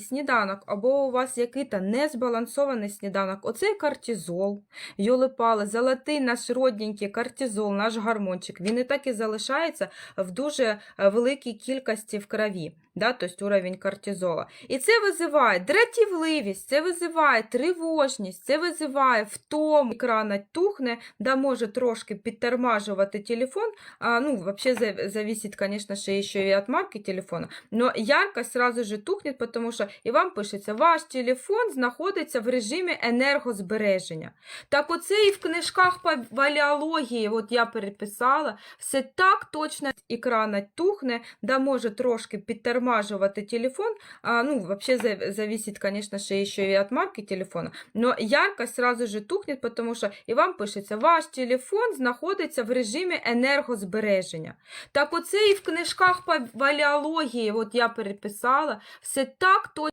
сніданок, або у вас який-то незбалансований сніданок, оцей кортизол, йолипали, золотий наш родненький кортизол, наш гормончик, він і так і залишається в дуже е, великій кількості в крові, да, тобто уровень кортизола. І це визиває дратівливість, це визиває тривожність, це визиває втому, екрана тухне, да може трошки підтормажувати телефон, а, ну, вообще за- зависит, конечно же, еще и от марки телефона, но яркость сразу же тухнет, потому що і вам пишеться, ваш телефон знаходиться в режимі енергозбереження. Так оце і в книжках по валіології, от я переписала, все так точно. Екрана тухне, да може трошки підтормажувати телефон, а, ну, вообще за- зависит, конечно же, еще и от марки телефона, но яркость сразу же тухнет, потому що і вам пишеться, ваш телефон знаходиться в режимі енергозбереження. Так оце і в книжках по валіології, от я переписала, все так точно.